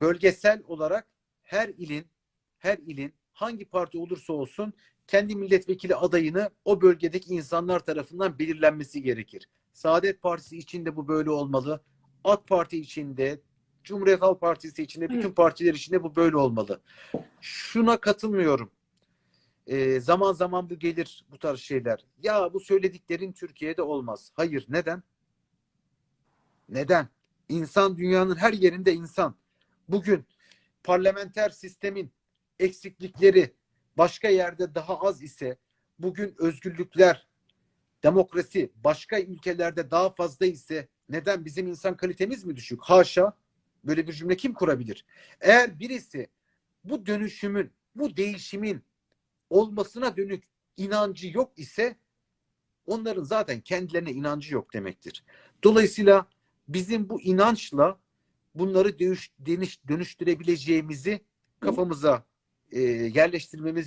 bölgesel olarak her ilin her ilin hangi parti olursa olsun kendi milletvekili adayını o bölgedeki insanlar tarafından belirlenmesi gerekir. Saadet Partisi içinde bu böyle olmalı. AK Parti içinde, Cumhuriyet Halk Partisi içinde, bütün partiler içinde bu böyle olmalı. Şuna katılmıyorum. Ee, zaman zaman bu gelir bu tarz şeyler. Ya bu söylediklerin Türkiye'de olmaz. Hayır. Neden? Neden? İnsan dünyanın her yerinde insan. Bugün parlamenter sistemin eksiklikleri başka yerde daha az ise bugün özgürlükler, demokrasi başka ülkelerde daha fazla ise neden bizim insan kalitemiz mi düşük? Haşa. Böyle bir cümle kim kurabilir? Eğer birisi bu dönüşümün, bu değişimin olmasına dönük inancı yok ise onların zaten kendilerine inancı yok demektir. Dolayısıyla bizim bu inançla bunları dönüş, dönüş, dönüştürebileceğimizi kafamıza e, yerleştirmemiz